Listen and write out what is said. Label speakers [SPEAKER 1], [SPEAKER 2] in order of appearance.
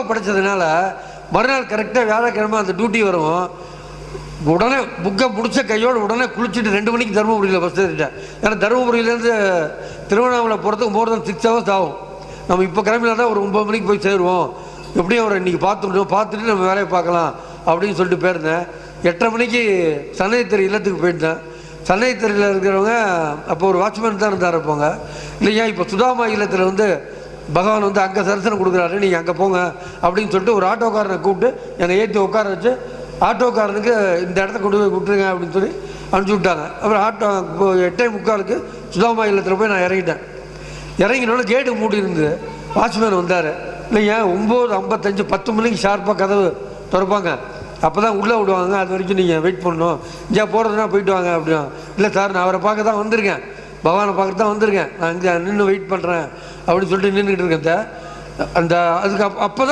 [SPEAKER 1] புக்கை படித்ததுனால மறுநாள் கரெக்டாக வியாழக்கிழமை அந்த டியூட்டி வரும் உடனே புக்கை பிடிச்ச கையோடு உடனே குளிச்சுட்டு ரெண்டு மணிக்கு தருமபுரியில் பஸ் ஏறிட்டேன். ஏன்னா தருமபுரியிலேருந்து திருவண்ணாமலை போகிறதுக்கு மோர் தன் சிக்ஸ் ஹவர்ஸ் ஆகும். நம்ம இப்போ கிளம்பினா தான் ஒரு ஒம்பது மணிக்கு போய் சேருவோம். எப்படியும் அவரை இன்றைக்கி பார்த்துட்டோம் பார்த்துட்டு நம்ம வேலையை பார்க்கலாம் அப்படின்னு சொல்லிட்டு போயிருந்தேன். எட்டரை மணிக்கு சன்னதித்தறி இல்லத்துக்கு போயிட்டேன் சன்னதித்தறியில் இருக்கிறவங்க அப்போ ஒரு வாட்ச்மேன் தான் இருந்தார் இருப்பாங்க இல்லையா இப்போ சுதாமா இல்லத்தில் வந்து பகவான் வந்து அங்கே தரிசனம் கொடுக்குறாரு நீங்கள் அங்கே போங்க அப்படின்னு சொல்லிட்டு ஒரு ஆட்டோக்காரனை கூப்பிட்டு என்னை ஏற்றி உட்கார வச்சு ஆட்டோக்காரனுக்கு இந்த இடத்த கொண்டு போய் விட்டுருங்க அப்படின்னு சொல்லி அனுப்பிச்சி விட்டாங்க. அப்புறம் ஆட்டோ இப்போ எட்டே முக்காலுக்கு சுதாமா இல்லத்தில் போய் நான் இறங்கிட்டேன். இறங்கினோட கேட்டு மூடி இருந்தது. வாட்ச்மேன் வந்தார். இல்லைங்க ஒம்பது ஐம்பத்தஞ்சு பத்து மணிக்கு ஷார்ப்பாக கதவு திறப்பாங்க. அப்போ தான் உள்ளே விடுவாங்க. அது வரைக்கும் நீங்கள் வெயிட் பண்ணணும். இங்கே போகிறதுனா போயிட்டு வாங்க அப்படின்னா. இல்லை சார் நான் அவரை பார்க்க தான் வந்திருக்கேன். பகவானை பார்க்க தான் வந்திருக்கேன். நான் இங்கே நின்று வெயிட் பண்ணுறேன் அப்படின்னு சொல்லிட்டு நின்றுக்கிட்டு இருக்கேன் அந்த அதுக்கு அப்போ தான்